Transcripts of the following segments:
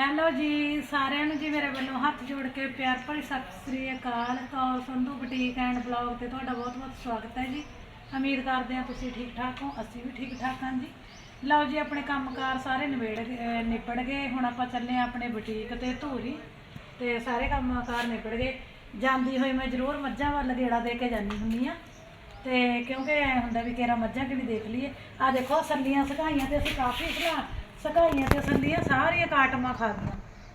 Hello ਜੀ, ਸਾਰਿਆਂ ਨੂੰ ਜੀ ਮੇਰੇ ਵੱਲੋਂ ਹੱਥ ਜੋੜ ਕੇ ਪਿਆਰ ਭਰੀ ਸਤਿ ਸ੍ਰੀ ਅਕਾਲ। Kaur Sandhu boutique and blog ਤੇ ਤੁਹਾਡਾ ਬਹੁਤ-ਬਹੁਤ ਸਵਾਗਤ ਹੈ ਜੀ। ਉਮੀਦ ਕਰਦੇ ਹਾਂ ਤੁਸੀਂ ਠੀਕ ਠਾਕ ਹੋ, ਅਸੀਂ ਵੀ ਠੀਕ ਠਾਕ ਹਾਂ ਜੀ। ਲਓ ਜੀ, ਆਪਣੇ ਕੰਮਕਾਰ ਸਾਰੇ ਨਿਬੇੜ ਗਏ, ਅਹ ਨਿਬੜ ਗਏ। ਹੁਣ ਆਪਾਂ ਚੱਲੇ ਹਾਂ ਆਪਣੇ ਬੁਟੀਕ ਤੇ ਧੂਰੀ ਤੇ ਸਾਰੇ ਕੰਮਕਾਰ ਨਿਬੜ ਗਏ। ਜਾਂਦੀ ਹੋਈ ਮੈਂ ਜ਼ਰੂਰ ਮੱਝਾਂ ਵੱਲ ਗੇੜਾ ਦੇ ਕੇ ਜਾਂਦੀ ਹੁੰਦੀ ਆ ਤੇ ਕਿਉਂਕਿ ਐ ਹੁੰਦਾ ਵੀ ਕਿਹੜਾ ਮੱਝਾਂ ਕਿਹੜੀ ਦੇਖ ਲਈਏ। ਆ ਦੇਖੋ ਸੱਲੀਆਂ ਸੁਕਾਈਆਂ ਤੇ ਅਸੀਂ ਕਾਫੀ ਸੁਕਾ ਸਕਾਈਆਂ ਤੇ ਸੱਲੀਆਂ ਸਾਰੀਆਂ ਕਾਟਮਾਂ ਖਾ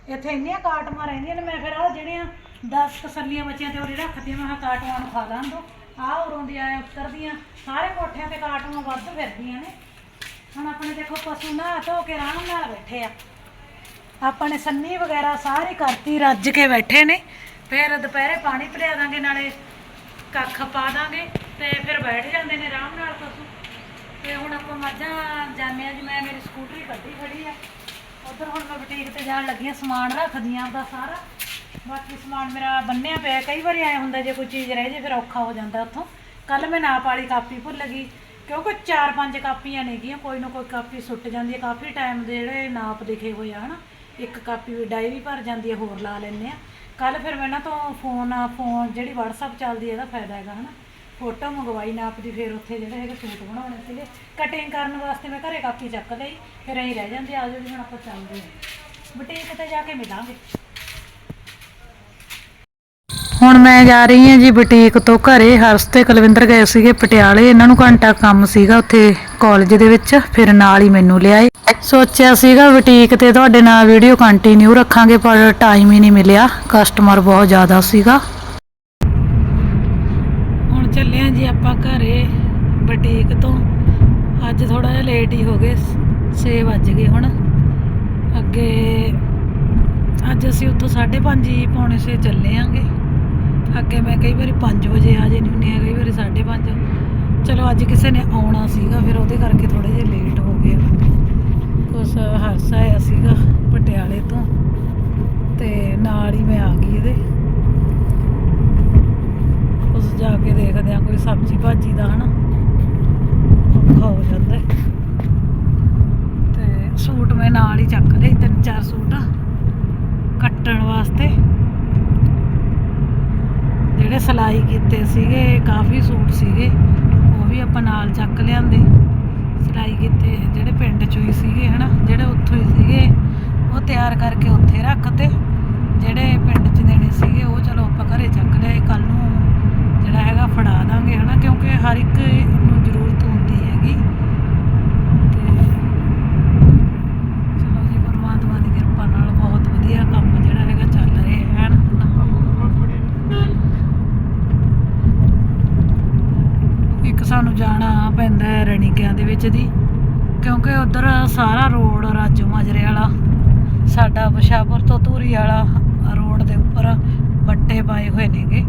ਇੱਥੇ ਇੰਨੀਆਂ ਕਾਟਮਾਂ ਰਹਿੰਦੀਆਂ ਨੇ, ਮੈਂ ਫਿਰ ਆ ਜਿਹੜੀਆਂ 10 ਤਸੱਲੀਆਂ ਬੱਚਿਆਂ ਤੇ ਉਰੇ ਰੱਖਦੀਆਂ ਮੈਂ ਕਿਹਾ ਕਾਟਮਾਂ ਨੂੰ ਖਾ ਲਾਂ ਦੋ। ਆ ਉਰੋਂ ਦੀ ਆਏ ਉਤਰਦੀਆਂ, ਸਾਰੇ ਕੋਠਿਆਂ ਤੇ ਕਾਟਮਾਂ ਵੱਧ ਫਿਰਦੀਆਂ ਨੇ। ਹੁਣ ਆਪਣੇ ਦੇਖੋ ਪਸ਼ੂ ਨਹਾ ਧੋ ਕੇ ਆਰਾਮ ਨਾਲ ਬੈਠੇ ਆ। ਆਪਾਂ ਨੇ ਸੰਨੀ ਵਗੈਰਾ ਸਾਰੀ ਕਰਤੀ ਰੱਜ ਕੇ ਬੈਠੇ ਨੇ। ਫਿਰ ਦੁਪਹਿਰੇ ਪਾਣੀ ਪਿਲਾ ਦਾਂਗੇ, ਨਾਲੇ ਕੱਖ ਪਾ ਦਾਂਗੇ ਤੇ ਫਿਰ ਬੈਠ ਜਾਂਦੇ ਨੇ ਆਰਾਮ ਨਾਲ ਪਸ਼ੂ। ਤੇ ਹੁਣ ਆਪਾਂ ਮਾਝਾ ਜਾਂਦੇ ਆ ਜੀ ਮੈਂ ਮੇਰੀ ਸਕੂਟਰੀ ਕੱਢੀ ਖੜੀ ਆ। ਉਧਰ ਹੁਣ ਮੈਂ ਬੁਟੀਕ ਤੇ ਜਾਣ ਲੱਗੀ ਆ ਸਮਾਨ ਰੱਖਦੀ ਆ ਆਪਦਾ ਸਾਰਾ। ਬਾਕੀ ਸਮਾਨ ਮੇਰਾ ਬੰਨਿਆ ਪਿਆ, ਕਈ ਵਾਰੀ ਆਇਆ ਹੁੰਦਾ ਜੇ ਕੋਈ ਚੀਜ਼ ਰਹਿ ਜੇ, ਫਿਰ ਔਖਾ ਹੋ ਜਾਂਦਾ ਉੱਥੋਂ। ਕੱਲ ਮੈਂ ਨਾਪ ਵਾਲੀ ਕਾਪੀ ਭੁੱਲ ਗਈ, ਕਿਉਂਕਿ ਚਾਰ ਪੰਜ ਕਾਪੀਆਂ ਨੇਗੀਆਂ, ਕੋਈ ਨਾ ਕੋਈ ਕਾਪੀ ਸੁੱਟ ਜਾਂਦੀ ਹੈ। ਕਾਫੀ ਟਾਈਮ ਦੇ ਜਿਹੜੇ ਨਾਪ ਲਿਖੇ ਹੋਏ ਆ, ਹਨਾ? ਇੱਕ ਕਾਪੀ ਵੀ ਡਾਇਰੀ ਭਰ ਜਾਂਦੀ ਹੈ, ਹੋਰ ਲਾ ਲੈਂਦੇ ਆ ਕੱਲ ਫਿਰ ਮੈਂ ਨਾ ਤੋਂ ਫੋਨ ਫੋਨ ਜਿਹੜੀ WhatsApp ਚੱਲਦੀ ਹੈ, ਇਹਦਾ ਫਾਇਦਾ ਹੈਗਾ, ਹਨਾ? ਫੋਟੋ ਮੰਗਵਾਈ ਨਾਪ ਦੀ, ਫਿਰ ਉੱਥੇ ਜਿਹੜੇ ਹੈਗੇ ਸੂਟ ਬਣਾਉਣੇ ਸੀਗੇ। ਕਟਿੰਗ ਕਰਨ ਵਾਸਤੇ ਮੈਂ ਘਰੇ ਕਾਪੀ ਚੱਕ ਲਈ, ਫਿਰ ਐਂ ਰਹਿ ਜਾਂਦੇ ਆ ਜਿਹੜੀ ਹੁਣ ਆਪਾਂ ਚੱਲਦੇ ਹਾਂ। ਬੁਟੀਕ ਤੇ ਜਾ ਕੇ ਮਿਲਾਂਗੇ। ਹੁਣ ਮੈਂ ਜਾ ਰਹੀ ਹਾਂ ਜੀ ਬੁਟੀਕ ਤੋਂ ਘਰੇ, ਹਰਸ ਤੇ ਕੁਲਵਿੰਦਰ ਗਏ ਸੀਗੇ ਪਟਿਆਲੇ। ਇਹਨਾਂ ਨੂੰ ਘੰਟਾ ਕੰਮ ਸੀਗਾ ਉੱਥੇ ਕਾਲਜ ਦੇ ਵਿੱਚ, ਫਿਰ ਨਾਲ ਹੀ ਮੈਨੂੰ ਲਿਆਏ। ਸੋਚਿਆ ਸੀਗਾ ਬੁਟੀਕ ਤੇ ਤੁਹਾਡੇ ਨਾਲ ਵੀਡੀਓ ਕੰਟੀਨਿਊ ਰੱਖਾਂਗੇ, ਪਰ ਟਾਈਮ ਹੀ ਨਹੀਂ ਮਿਲਿਆ। ਕਸਟਮਰ ਬਹੁਤ ਜ਼ਿਆਦਾ ਸੀਗਾ। ਚੱਲੇ ਹਾਂ ਜੀ ਆਪਾਂ ਘਰੇ ਬਟੀਕ ਤੋਂ। ਅੱਜ ਥੋੜਾ ਜਿਹਾ ਲੇਟ ਹੀ ਹੋ ਗਏ 6 ਵੱਜ ਗਏ ਹੁਣ। ਅੱਗੇ ਅੱਜ ਅਸੀਂ ਉੱਥੋਂ 5:30 ਹੀ ਪੌਣੇ 6 ਚੱਲੇ ਆਂਗੇ। ਅੱਗੇ ਮੈਂ ਕਈ ਵਾਰੀ 5 ਵਜੇ ਆ ਜਾਣੀ ਹੁੰਦੀ ਆ, ਕਈ ਵਾਰੀ 5:30 ਚਲੋ ਅੱਜ ਕਿਸੇ ਨੇ ਆਉਣਾ ਸੀਗਾ, ਫਿਰ ਉਹਦੇ ਕਰਕੇ ਥੋੜੇ ਜਿਹਾ ਲੇਟ ਹੋ ਗਏ ਕੁਛ ਹਾਦਸਾ ਆਇਆ ਸੀਗਾ ਪਟਿਆਲੇ ਤੋਂ, ਤੇ ਨਾਲ ਹੀ ਮੈਂ ਆ ਗਈ ਇਹਦੇ। ਜਾ ਕੇ ਦੇਖਦੇ ਆ ਕੋਈ ਸਬਜ਼ੀ ਭਾਜੀ ਦਾ ਹਨਾ। ਔਖਾ ਹੋ ਜਾਂਦਾ ਤੇ ਸੂਟ ਮੈਂ ਨਾਲ ਹੀ ਚੱਕ ਲਏ, ਤਿੰਨ ਚਾਰ ਸੂਟ ਕੱਟਣ ਵਾਸਤੇ। ਜਿਹੜੇ ਸਿਲਾਈ ਕੀਤੇ ਸੀਗੇ, ਕਾਫੀ ਸੂਟ ਸੀਗੇ, ਉਹ ਵੀ ਆਪਾਂ ਨਾਲ ਚੱਕ ਲਿਆਂਦੇ। ਸਿਲਾਈ ਕੀਤੇ ਜਿਹੜੇ ਪਿੰਡ ਚੋਂ ਹੀ ਸੀਗੇ ਹਨਾ, ਜਿਹੜੇ ਉੱਥੋਂ ਹੀ ਸੀਗੇ, ਉਹ ਤਿਆਰ ਕਰਕੇ ਉੱਥੇ ਰੱਖਤੇ ਜਿਹੜੇ ਪਿੰਡ 'ਚ ਦੇਣੇ ਸੀਗੇ ਉਹ ਚਲੋ ਆਪਾਂ ਘਰੇ ਚੱਕ ਲਿਆਏ ਕੱਲ ਨੂੰ ਜਿਹੜਾ ਹੈਗਾ ਫੜਾ ਦਾਂਗੇ ਹਨਾ ਕਿਉਂਕਿ ਹਰ ਇੱਕ ਨੂੰ ਜ਼ਰੂਰਤ ਹੁੰਦੀ ਹੈਗੀ ਤੇ ਚਲੋ ਜੀ ਪਰਮਾਤਮਾ ਦੀ ਕਿਰਪਾ ਨਾਲ ਬਹੁਤ ਵਧੀਆ ਕੰਮ ਜਿਹੜਾ ਹੈਗਾ ਚੱਲ ਰਿਹਾ ਹੈ ਇੱਕ ਸਾਨੂੰ ਜਾਣਾ ਪੈਂਦਾ ਹੈ ਰਣੀਕਿਆਂ ਦੇ ਵਿੱਚ ਦੀ ਕਿਉਂਕਿ ਉਧਰ ਸਾਰਾ ਰੋਡ ਰਾਜੋ ਮਾਜਰੇ ਵਾਲਾ ਸਾਡਾ ਬਸ਼ਾਪੁਰ ਤੋਂ ਧੂਰੀ ਵਾਲਾ ਰੋਡ ਦੇ ਉੱਪਰ ਵੱਟੇ ਪਾਏ ਹੋਏ ਨੇਗੇ।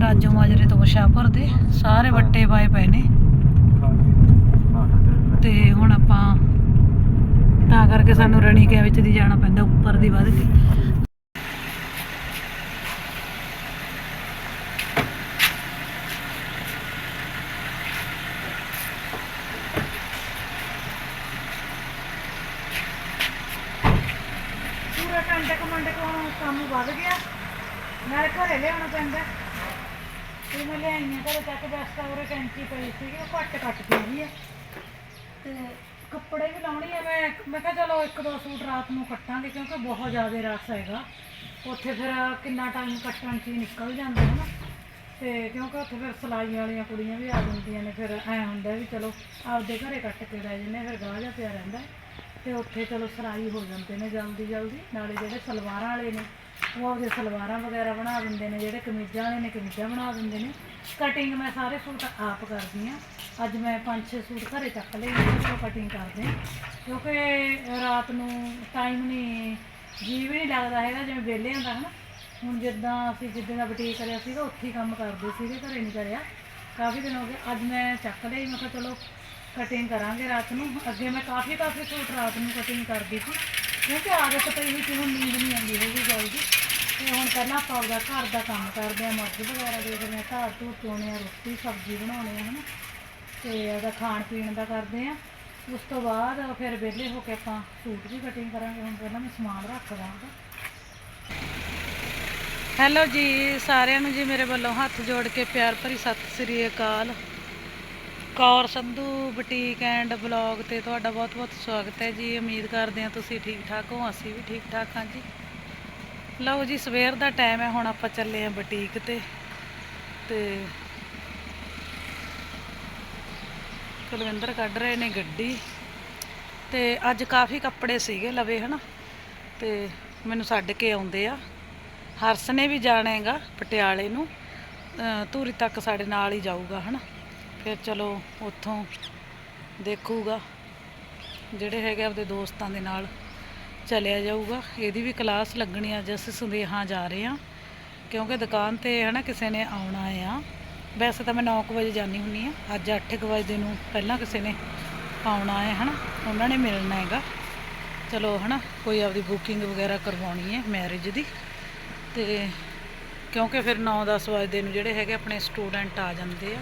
ਰਾਜੋ ਮਾਜਰੇ ਤੋਂ ਬਸ਼ਾਪੁਰ ਦੇ ਸਾਰੇ ਵੱਟੇ ਪਾਏ ਪਏ ਨੇ। ਤੇ ਹੁਣ ਆਪਾਂ ਤਾਂ ਕਰਕੇ ਸਾਨੂੰ ਰਣੀਕਿਆਂ ਵਿੱਚ ਦੀ ਜਾਣਾ ਪੈਂਦਾ ਉੱਪਰ ਦੀ ਵੱਧ ਕੇ ਪੂਰਾ ਘੰਟੇ ਕੁ ਮੰਡੇ ਕੋ ਕੰਮ ਵੱਧ ਗਿਆ ਨਾਲੇ ਘਰੇ ਲਿਆਉਣਾ ਪੈਂਦਾ। ਤੇ ਮੈਂ ਲਿਆਈਆਂ ਘਰੇ ਤੱਕ ਦਸਤਾ ਉਰੇ ਕੈਂਚੀ ਪਈ ਸੀਗੀ, ਉਹ ਘੱਟ ਕੱਟ ਕੇ ਗਈ ਆ। ਤੇ ਕੱਪੜੇ ਵੀ ਲਾਉਣੇ ਆ ਮੈਂ ਮੈਂ ਕਿਹਾ ਚਲੋ ਇੱਕ ਦੋ ਸੂਟ ਰਾਤ ਨੂੰ ਕੱਟਾਂਗੇ, ਕਿਉਂਕਿ ਬਹੁਤ ਜ਼ਿਆਦਾ ਰਸ ਹੈਗਾ। ਉੱਥੇ ਫਿਰ ਕਿੰਨਾ ਟਾਈਮ ਕੱਟਣ 'ਚ ਹੀ ਨਿਕਲ ਜਾਂਦਾ ਹੈ ਨਾ ਤੇ ਕਿਉਂਕਿ ਉੱਥੇ ਫਿਰ ਸਿਲਾਈ ਵਾਲੀਆਂ ਕੁੜੀਆਂ ਵੀ ਆ ਜਾਂਦੀਆਂ ਨੇ, ਫਿਰ ਐ ਹੁੰਦਾ ਵੀ ਚਲੋ ਆਪਦੇ ਘਰੇ ਕੱਟ ਕੇ ਰਹਿ ਜੰਨੇ ਫਿਰ ਗਾਹ ਜਾ ਪਿਆ ਰਹਿੰਦਾ। ਤੇ ਉੱਥੇ ਚਲੋ ਸਿਲਾਈ ਹੋ ਜਾਂਦੇ ਨੇ ਜਲਦੀ ਜਲਦੀ ਨਾਲੇ ਜਿਹੜੇ ਸਲਵਾਰਾਂ ਵਾਲੇ ਨੇ ਉਹ ਆਪਦੇ ਸਲਵਾਰਾਂ ਵਗੈਰਾ ਬਣਾ ਦਿੰਦੇ ਨੇ, ਜਿਹੜੇ ਕਮੀਜ਼ਾਂ ਵਾਲੇ ਨੇ ਕਮੀਜ਼ਾਂ ਬਣਾ ਦਿੰਦੇ ਨੇ। ਕਟਿੰਗ ਮੈਂ ਸਾਰੇ ਸੂਟ ਆਪ ਕਰਦੀ ਆ ਅੱਜ ਮੈਂ ਪੰਜ ਛੇ ਸੂਟ ਘਰੇ ਚੱਕ ਲਏ ਇਹਨਾਂ ਕਟਿੰਗ ਕਰਦੇ ਹਾਂ। ਕਿਉਂਕਿ ਰਾਤ ਨੂੰ ਟਾਈਮ ਨਹੀਂ ਜੀ ਵੀ ਨਹੀਂ ਲੱਗਦਾ ਹੈਗਾ, ਜਿਵੇਂ ਵਿਹਲੇ ਹੁੰਦਾ ਹਨਾ। ਹੁਣ ਜਿੱਦਾਂ ਅਸੀਂ ਜਿੱਦਾਂ ਦਾ ਬੁਟੀਕ ਕਰਿਆ ਸੀਗਾ, ਉੱਥੇ ਹੀ ਕੰਮ ਕਰਦੇ ਸੀਗੇ, ਘਰੇ ਨਹੀਂ ਕਰਿਆ। ਕਾਫੀ ਦਿਨ ਹੋ ਗਏ, ਅੱਜ ਮੈਂ ਚੱਕ ਲਈ ਮੈਂ ਕਿਹਾ ਚਲੋ ਕਟਿੰਗ ਕਰਾਂਗੇ ਰਾਤ ਨੂੰ। ਅੱਗੇ ਮੈਂ ਕਾਫੀ ਕਾਫੀ ਸੂਟ ਰਾਤ ਨੂੰ ਕਟਿੰਗ ਕਰਦੀ ਸੀ। ਕਿਉਂਕਿ ਆਦਤ ਪਈ ਹੋਈ ਸੀ, ਹੁਣ ਨੀਂਦ ਨਹੀਂ ਆਉਂਦੀ ਹੈਗੀ ਜਲਦੀ। ਤੇ ਹੁਣ ਪਹਿਲਾਂ ਆਪਾਂ ਆਪਦਾ ਘਰ ਦਾ ਕੰਮ ਕਰਦੇ ਆ ਮਰਦ ਵਗੈਰਾ ਦੇਖਦੇ ਆ ਘਰ ਧੂ ਚੋਣੇ ਆ, ਰੋਟੀ, ਸਬਜ਼ੀ ਬਣਾਉਣੀ ਆ, ਹਨਾ। ਤੇ ਉਹਦਾ ਖਾਣ ਪੀਣ ਦਾ ਕਰਦੇ ਆ ਉਸ ਤੋਂ ਬਾਅਦ ਫਿਰ ਵਿਹਲੇ ਹੋ ਕੇ ਆਪਾਂ ਸੂਟ ਦੀ ਕਟਿੰਗ ਕਰਾਂਗੇ। ਹੁਣ ਪਹਿਲਾਂ ਮੈਂ ਸਮਾਨ ਰੱਖ ਦਾਂਗਾ ਹੈਲੋ ਜੀ, ਸਾਰਿਆਂ ਨੂੰ ਜੀ ਮੇਰੇ ਵੱਲੋਂ ਹੱਥ ਜੋੜ ਕੇ ਪਿਆਰ ਭਰੀ ਸਤਿ ਸ੍ਰੀ ਅਕਾਲ। Kaur Sandhu, boutique and blog ਤੇ ਤੁਹਾਡਾ ਬਹੁਤ-ਬਹੁਤ ਸਵਾਗਤ ਹੈ ਜੀ। ਉਮੀਦ ਕਰਦੇ ਹਾਂ ਤੁਸੀਂ ਠੀਕ ਠਾਕ ਹੋ, ਅਸੀਂ ਵੀ ਠੀਕ ਠਾਕ ਹਾਂ ਜੀ। ਲਓ ਜੀ, ਸਵੇਰ ਦਾ ਟਾਈਮ ਹੈ, ਹੁਣ ਆਪਾਂ ਚੱਲੇ ਆਂ ਬੁਟੀਕ ਤੇ। ਤੇ ਕੁਲਵਿੰਦਰ ਕੱਢ ਰਹੇ ਨੇ ਗੱਡੀ। ਤੇ ਅੱਜ ਕਾਫੀ ਕੱਪੜੇ ਸੀਗੇ ਲਵੇ, ਹਨਾ? ਤੇ ਮੈਨੂੰ ਛੱਡ ਕੇ ਆਉਂਦੇ ਆ। ਹਰਸ ਨੇ ਵੀ ਜਾਣੇਗਾ ਪਟਿਆਲੇ ਨੂੰ। ਧੂਰੀ ਤੱਕ ਸਾਡੇ ਨਾਲ ਹੀ ਜਾਊਗਾ, ਹਨਾ? ਫਿਰ ਚਲੋ ਉੱਥੋਂ ਦੇਖੂਗਾ, ਜਿਹੜੇ ਹੈਗੇ ਆਪਦੇ ਦੋਸਤਾਂ ਦੇ ਨਾਲ। ਚਲਿਆ ਜਾਊਗਾ। ਇਹਦੀ ਵੀ ਕਲਾਸ ਲੱਗਣੀ ਆ ਅਸੀਂ ਸੰਦੇਹਾ ਜਾ ਰਹੇ ਆ ਕਿਉਂਕਿ ਦੁਕਾਨ ਤੇ ਹਨਾ ਕਿਸੇ ਨੇ ਆਉਣਾ ਆ। ਵੈਸੇ ਤਾਂ ਮੈਂ 9 ਵਜੇ ਜਾਣੀ ਹੁੰਨੀ ਆ ਅੱਜ 8 ਵਜੇ ਨੂੰ ਪਹਿਲਾਂ ਕਿਸੇ ਨੇ ਆਉਣਾ ਹੈ ਹਨਾ, ਉਹਨਾਂ ਨੇ ਮਿਲਣਾ ਹੈਗਾ। ਚਲੋ ਹਨਾ, ਕੋਈ ਆਪਦੀ ਬੁਕਿੰਗ ਵਗੈਰਾ ਕਰਵਾਉਣੀ ਹੈ ਮੈਰਿਜ ਦੀ। ਤੇ ਕਿਉਂਕਿ ਫਿਰ 9-10 ਵਜੇ ਨੂੰ ਜਿਹੜੇ ਹੈਗੇ ਆਪਣੇ ਸਟੂਡੈਂਟ ਆ ਜਾਂਦੇ ਆ।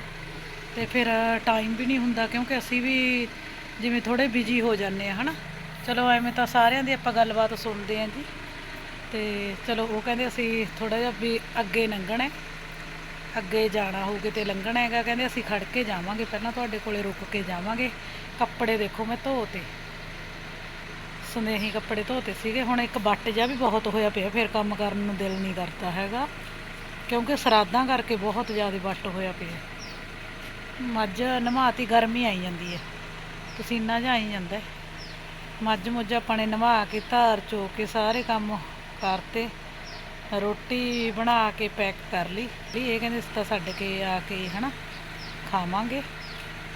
ਤੇ ਫਿਰ ਟਾਈਮ ਵੀ ਨਹੀਂ ਹੁੰਦਾ, ਕਿਉਂਕਿ ਅਸੀਂ ਵੀ ਜਿਵੇਂ ਥੋੜੇ ਬਿਜ਼ੀ ਹੋ ਜਾਂਦੇ ਆ ਹਨਾ। ਚਲੋ ਐਵੇਂ ਤਾਂ ਸਾਰਿਆਂ ਦੀ ਆਪਾਂ ਗੱਲਬਾਤ ਸੁਣਦੇ ਆਂ ਜੀ। ਤੇ ਚਲੋ ਉਹ ਕਹਿੰਦੇ ਅਸੀਂ ਥੋੜਾ ਜਿਹਾ ਵੀ ਅੱਗੇ ਲੰਘਣਾ ਹੈ। ਅੱਗੇ ਜਾਣਾ ਹੋਊ, ਕਿਤੇ ਲੰਘਣਾ ਹੈਗਾ, ਕਹਿੰਦੇ ਅਸੀਂ ਖੜ ਕੇ ਜਾਵਾਂਗੇ। ਪਹਿਲਾਂ ਤੁਹਾਡੇ ਕੋਲੇ ਰੁਕ ਕੇ ਜਾਵਾਂਗੇ। ਕੱਪੜੇ ਦੇਖੋ ਮੈਂ ਧੋਤੇ। ਸੁਨੇਹੀ ਕੱਪੜੇ ਧੋਤੇ ਸੀਗੇ। ਹੁਣ ਇੱਕ ਵੱਟ ਜਿਹਾ ਵੀ ਬਹੁਤ ਹੋਇਆ ਪਿਆ, ਫਿਰ ਕੰਮ ਕਰਨ ਨੂੰ ਦਿਲ ਨਹੀਂ ਕਰਦਾ ਹੈਗਾ। ਕਿਉਂਕਿ ਸਰਾਦਾਂ ਕਰਕੇ ਬਹੁਤ ਜ਼ਿਆਦਾ ਵੱਟ ਹੋਇਆ ਪਿਆ। ਮੱਝ ਨਮਾਤੀ ਗਰਮੀ ਆਈ ਜਾਂਦੀ ਹੈ। ਪਸੀਨਾ ਜਿਹਾ ਆਈ ਜਾਂਦਾ ਮੱਝ ਮੁੱਝ ਆਪਾਂ ਨੇ ਨਵਾ ਕੇ ਧਾਰ ਚੋ ਕੇ ਸਾਰੇ ਕੰਮ ਕਰਤੇ। ਰੋਟੀ ਬਣਾ ਕੇ ਪੈਕ ਕਰ ਲਈ। ਵੀ ਇਹ ਕਹਿੰਦੇ ਸੀ ਛੱਡ ਕੇ ਆ ਕੇ ਹਨਾ ਖਾਵਾਂਗੇ।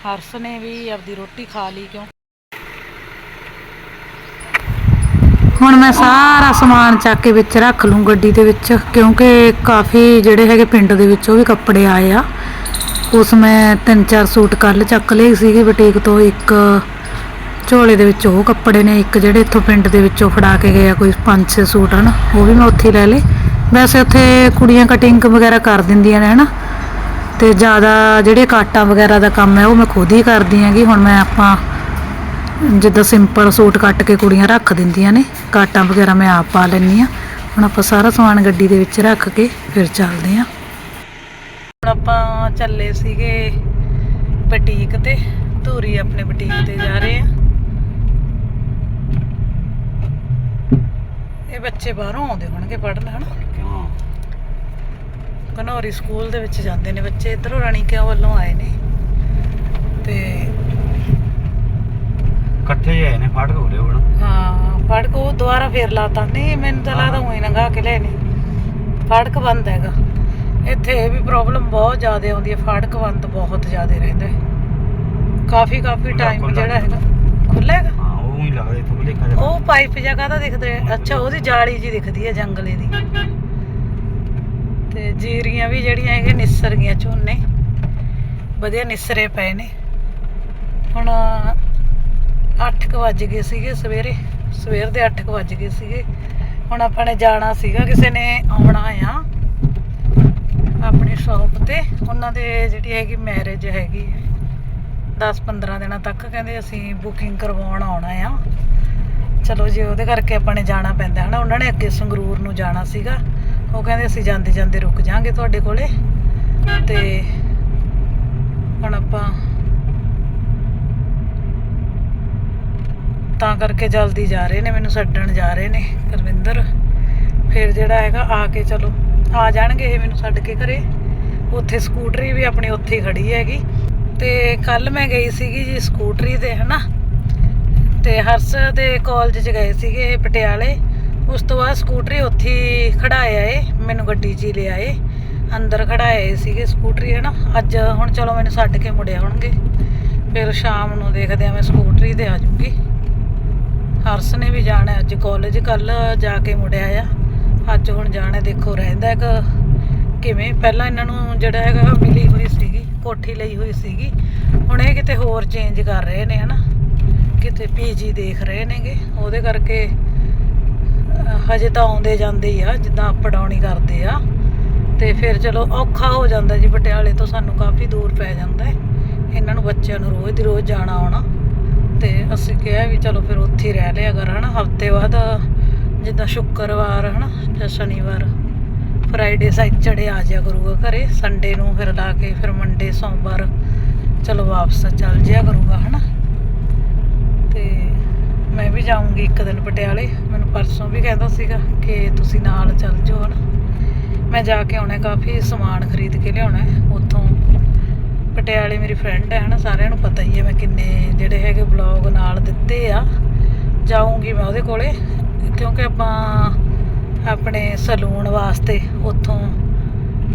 ਹਰਸ ਨੇ ਵੀ ਆਪਦੀ ਰੋਟੀ ਖਾ ਲਈ ਕਿਉਂ? ਹੁਣ ਮੈਂ ਸਾਰਾ ਸਮਾਨ ਚੱਕ ਕੇ ਵਿੱਚ ਰੱਖ ਲੂੰ ਗੱਡੀ ਦੇ ਵਿੱਚ, ਕਿਉਂਕਿ ਕਾਫੀ ਜਿਹੜੇ ਹੈਗੇ ਪਿੰਡ ਦੇ ਵਿੱਚ ਉਹ ਵੀ ਕੱਪੜੇ ਆਏ ਆ। ਉਸ ਮੈਂ ਤਿੰਨ ਚਾਰ ਸੂਟ ਕੱਲ ਚੱਕ ਲਏ ਸੀਗੇ, ਬਟੇਕ ਤੋਂ ਇੱਕ ਝੋਲੇ ਦੇ ਵਿੱਚ ਉਹ ਕੱਪੜੇ ਨੇ, ਇੱਕ ਜਿਹੜੇ ਇੱਥੋਂ ਪਿੰਡ ਦੇ ਵਿੱਚੋਂ ਫੜਾ ਕੇ ਗਏ ਆ, ਕੋਈ ਪੰਜ ਛੇ ਸੂਟ, ਹਨ? ਉਹ ਵੀ ਮੈਂ ਉੱਥੇ ਲੈ ਲਏ। ਵੈਸੇ ਉੱਥੇ ਕੁੜੀਆਂ ਕਟਿੰਗ ਵਗੈਰਾ ਕਰ ਦਿੰਦੀਆਂ ਨੇ, ਹਨਾ? ਤੇ ਜ਼ਿਆਦਾ ਜਿਹੜੇ ਕਾਟਾਂ ਵਗੈਰਾ ਦਾ ਕੰਮ ਹੈ, ਉਹ ਮੈਂ ਖੁਦ ਹੀ ਕਰਦੀ ਹੈਗੀ ਹੁਣ ਮੈਂ ਆਪਾਂ ਜਿੱਦਾਂ ਸਿੰਪਲ ਸੂਟ ਕੱਟ ਕੇ ਕੁੜੀਆਂ ਰੱਖ ਦਿੰਦੀਆਂ ਨੇ, ਕਾਟਾਂ ਵਗੈਰਾ ਮੈਂ ਆਪ ਪਾ ਲੈਂਦੀ ਆ ਹੁਣ ਆਪਾਂ ਸਾਰਾ ਸਮਾਨ ਗੱਡੀ ਦੇ ਵਿੱਚ ਰੱਖ ਕੇ ਫਿਰ ਚੱਲਦੇ ਆ ਹੁਣ ਆਪਾਂ ਚੱਲੇ ਸੀਗੇ ਬਟੀਕ ਤੇ, ਧੂਰੀ ਆਪਣੇ ਬਟੀਕ ਤੇ ਜਾ ਰਹੇ ਆ ਇਹ ਬੱਚੇ ਬਾਹਰੋਂ ਆਉਂਦੇ ਹੋਣਗੇ ਪੜ੍ਹਨ ਹਨਾ? ਕਿਉਂ ਘਨੌਰੀ ਸਕੂਲ ਦੇ ਵਿੱਚ ਜਾਂਦੇ ਨੇ ਬੱਚੇ। ਇਧਰੋਂ ਰਾਣੀਕਿਆਂ ਵੱਲੋਂ ਆਏ ਨੇ? ਤੇ ਇਕੱਠੇ ਹੀ ਆਏ ਨੇ ਫਾਟਕ ਹੋ ਰਹੇ ਹੁਣ। ਹਾਂ ਫੜਕ ਉਹ ਦੁਬਾਰਾ ਫੇਰ ਲਾਤਾ। ਨਹੀਂ ਮੈਨੂੰ ਤਾਂ ਲੱਗਦਾ ਉਹੀ ਨੰਗਾ ਕੇ ਲੈ ਨੇ। ਫੜਕ ਬੰਦ ਹੈਗਾ। ਇੱਥੇ ਇਹ ਵੀ ਪ੍ਰੋਬਲਮ ਬਹੁਤ ਜ਼ਿਆਦਾ ਆਉਂਦੀ ਹੈ। ਫੜਕ ਬੰਦ ਬਹੁਤ ਜ਼ਿਆਦਾ ਰਹਿੰਦਾ ਹੈ। ਕਾਫੀ ਕਾਫੀ ਟਾਈਮ ਜਿਹੜਾ ਹੈਗਾ। ਹਾਂ ਉਹ ਹੀ ਲੱਗਦਾ ਇਥੋਂ ਵੀ ਲਿਖਾ ਉਹ ਪਾਈਪ ਜਿਹਾ ਕਾਹਦਾ ਦਿਖਦਾ ਹੈ? ਅੱਛਾ ਉਹਦੀ ਜਾਲੀ ਜੀ ਦਿਖਦੀ ਹੈ ਜੰਗਲੇ ਦੀ। ਤੇ ਜੀਰੀਆਂ ਵੀ ਜਿਹੜੀਆਂ ਹੈਗੇ ਨਿਸਰ ਗਈਆਂ ਝੋਨੇ। ਵਧੀਆ ਨਿਸਰੇ ਪਏ ਨੇ। ਹੁਣ 8:00 ਵੱਜ ਗਏ ਸੀਗੇ ਸਵੇਰੇ। ਸਵੇਰ ਦੇ 8:00 ਵੱਜ ਗਏ ਸੀਗੇ। ਹੁਣ ਆਪਾਂ ਨੇ ਜਾਣਾ ਸੀਗਾ ਕਿਸੇ ਨੇ ਆਉਣਾ ਆ ਆਪਣੀ ਸ਼ਾਪ ਤੇ। ਉਹਨਾਂ ਦੇ ਜਿਹੜੀ ਹੈਗੀ ਮੈਰਿਜ ਹੈਗੀ 10-15 ਦਿਨਾਂ ਤੱਕ ਕਹਿੰਦੇ ਅਸੀਂ ਬੁਕਿੰਗ ਕਰਵਾਉਣ ਆਉਣਾ ਆ। ਚਲੋ ਜੀ, ਉਹਦੇ ਕਰਕੇ ਆਪਾਂ ਨੇ ਜਾਣਾ ਪੈਂਦਾ ਹਨਾ ਉਹਨਾਂ ਨੇ ਅੱਗੇ ਸੰਗਰੂਰ ਨੂੰ ਜਾਣਾ ਸੀਗਾ। ਉਹ ਕਹਿੰਦੇ ਅਸੀਂ ਜਾਂਦੇ ਜਾਂਦੇ ਰੁਕ ਜਾਾਂਗੇ ਤੁਹਾਡੇ ਕੋਲੇ। ਤੇ ਹੁਣ ਆਪਾਂ ਤਾਂ ਕਰਕੇ ਜਲਦੀ ਜਾ ਰਹੇ ਨੇ, ਮੈਨੂੰ ਛੱਡਣ ਜਾ ਰਹੇ ਨੇ ਕਰਵਿੰਦਰ ਫਿਰ ਜਿਹੜਾ ਹੈਗਾ, ਆ ਕੇ ਚਲੋ, ਆ ਜਾਣਗੇ ਇਹ ਮੈਨੂੰ ਛੱਡ ਕੇ ਘਰੇ। ਉੱਥੇ ਸਕੂਟਰੀ ਵੀ ਆਪਣੀ ਉੱਥੇ ਹੀ ਖੜੀ ਹੈਗੀ। ਤੇ ਕੱਲ ਮੈਂ ਗਈ ਸੀਗੀ ਜੀ ਸਕੂਟਰੀ ਤੇ, ਹਨਾ? ਤੇ ਹਰਸ ਦੇ ਕਾਲਜ 'ਚ ਗਏ ਸੀਗੇ ਪਟਿਆਲੇ। ਉਸ ਤੋਂ ਬਾਅਦ ਸਕੂਟਰੀ ਉੱਥੇ ਹੀ ਖੜਾਇਆ ਏ ਮੈਨੂੰ ਗੱਡੀ 'ਚ ਹੀ ਲਿਆਏ ਅੰਦਰ ਖੜਾਏ ਸੀਗੇ ਸਕੂਟਰੀ, ਹਨਾ? ਅੱਜ ਹੁਣ ਚਲੋ ਮੈਨੂੰ ਛੱਡ ਕੇ ਮੁੜੇ ਹੋਣਗੇ। ਫਿਰ ਸ਼ਾਮ ਨੂੰ ਦੇਖਦੇ ਆ ਮੈਂ ਸਕੂਟਰੀ ਤੇ ਆ ਜੂਗੀ। ਹਰਸ ਨੇ ਵੀ ਜਾਣਾ, ਅੱਜ ਕਾਲਜ ਕੱਲ ਜਾ ਕੇ ਮੁੜਿਆ ਆ। ਅੱਜ ਹੁਣ ਜਾਣਾ ਦੇਖੋ, ਰਹਿੰਦਾ ਕਿ ਕਿਵੇਂ? ਪਹਿਲਾਂ ਇਹਨਾਂ ਨੂੰ ਜਿਹੜਾ ਹੈਗਾ ਮਿਲੀ ਹੋਈ ਸੀਗੀ। ਕੋਠੀ ਲਈ ਹੋਈ ਸੀਗੀ। ਹੁਣ ਇਹ ਕਿਤੇ ਹੋਰ ਚੇਂਜ ਕਰ ਰਹੇ ਨੇ, ਹਨਾ? ਕਿਤੇ ਪੀਜੀ ਦੇਖ ਰਹੇ ਨੇਗੇ। ਉਹਦੇ ਕਰਕੇ ਹਜੇ ਤਾਂ ਆਉਂਦੇ ਜਾਂਦੇ ਹੀ ਆ, ਜਿੱਦਾਂ ਅਪ ਡਾਊਨ ਹੀ ਕਰਦੇ ਆ। ਤੇ ਫਿਰ ਚਲੋ ਔਖਾ ਹੋ ਜਾਂਦਾ ਜੀ, ਪਟਿਆਲੇ ਤੋਂ ਸਾਨੂੰ ਕਾਫੀ ਦੂਰ ਪੈ ਜਾਂਦਾ ਹੈ। ਇਹਨਾਂ ਨੂੰ ਬੱਚਿਆਂ ਨੂੰ ਰੋਜ਼ ਦੀ ਰੋਜ਼ ਜਾਣਾ ਆਉਣਾ। ਤੇ ਅਸੀਂ ਕਿਹਾ ਵੀ ਚਲੋ ਫਿਰ ਉੱਥੇ ਹੀ ਰਹਿ ਲਿਆ ਕਰ, ਹਨਾ? ਹਫ਼ਤੇ ਬਾਅਦ, ਜਿੱਦਾਂ ਸ਼ੁੱਕਰਵਾਰ, ਹਨਾ? ਜਾਂ ਸ਼ਨੀਵਾਰ। ਫਰਾਈਡੇ ਸੈਚਰਡੇ ਆ ਜਾਇਆ ਕਰੂਗਾ ਘਰੇ ਸੰਡੇ ਨੂੰ ਫਿਰ ਲਾ ਕੇ ਫਿਰ ਮੰਡੇ ਸੋਮਵਾਰ ਚਲੋ ਵਾਪਸ ਚੱਲ ਜਿਆ ਕਰੂਗਾ, ਹਨਾ? ਤੇ ਮੈਂ ਵੀ ਜਾਊਂਗੀ ਇੱਕ ਦਿਨ ਪਟਿਆਲੇ। ਮੈਨੂੰ ਪਰਸੋਂ ਵੀ ਕਹਿੰਦਾ ਸੀਗਾ ਕਿ ਤੁਸੀਂ ਨਾਲ ਚੱਲ ਜਾਓ, ਹਨਾ? ਮੈਂ ਜਾ ਕੇ ਆਉਣਾ, ਕਾਫੀ ਸਮਾਨ ਖਰੀਦ ਕੇ ਲਿਆਉਣਾ ਉੱਥੋਂ ਪਟਿਆਲੇ ਮੇਰੀ ਫਰੈਂਡ ਹੈ, ਹਨਾ? ਸਾਰਿਆਂ ਨੂੰ ਪਤਾ ਹੀ ਹੈ ਮੈਂ ਕਿੰਨੇ ਜਿਹੜੇ ਹੈਗੇ ਬਲੌਗ ਨਾਲ ਦਿੱਤੇ ਆ। ਜਾਊਂਗੀ ਮੈਂ ਉਹਦੇ ਕੋਲੇ, ਕਿਉਂਕਿ ਆਪਾਂ ਆਪਣੇ ਸਲੂਨ ਵਾਸਤੇ ਉੱਥੋਂ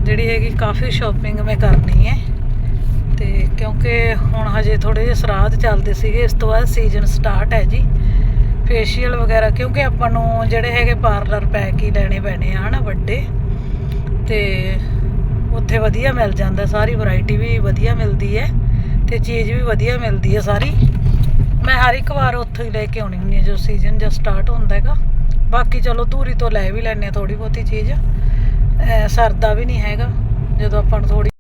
ਜਿਹੜੀ ਹੈਗੀ ਕਾਫੀ ਸ਼ਾਪਿੰਗ ਮੈਂ ਕਰਨੀ ਹੈ। ਤੇ ਕਿਉਂਕਿ ਹੁਣ ਹਜੇ ਥੋੜੇ ਜਿਹੇ ਸਰਾਧ ਚੱਲਦੇ ਸੀਗੇ, ਇਸ ਤੋਂ ਬਾਅਦ ਸੀਜ਼ਨ ਸਟਾਰਟ ਹੈ ਜੀ। ਫੇਸ਼ੀਅਲ ਵਗੈਰਾ, ਕਿਉਂਕਿ ਆਪਾਂ ਨੂੰ ਜਿਹੜੇ ਹੈਗੇ ਪਾਰਲਰ ਪੈਕ ਹੀ ਲੈਣੇ ਪੈਣੇ ਆ, ਹਨਾ, ਵੱਡੇ। ਤੇ ਉੱਥੇ ਵਧੀਆ ਮਿਲ ਜਾਂਦਾ, ਸਾਰੀ ਵੈਰਾਈਟੀ ਵੀ ਵਧੀਆ ਮਿਲਦੀ ਹੈ ਤੇ ਚੀਜ਼ ਵੀ ਵਧੀਆ ਮਿਲਦੀ ਹੈ ਸਾਰੀ। ਮੈਂ ਹਰ ਇੱਕ ਵਾਰ ਉੱਥੋਂ ਹੀ ਲੈ ਕੇ ਆਉਣੀ ਹੁੰਦੀ ਹੈ, ਜੋ ਸੀਜ਼ਨ ਜਦ ਸਟਾਰਟ ਹੁੰਦਾ ਹੈਗਾ। ਬਾਕੀ ਚਲੋ ਧੂਰੀ ਤੋਂ ਲੈ ਵੀ ਲੈਣੇ ਆ ਥੋੜੀ ਬਹੁਤੀ ਚੀਜ਼। ਸਰਦਾ ਵੀ ਨਹੀਂ ਹੈਗਾ, ਜਦੋਂ ਆਪਾਂ ਨੂੰ ਥੋੜੀ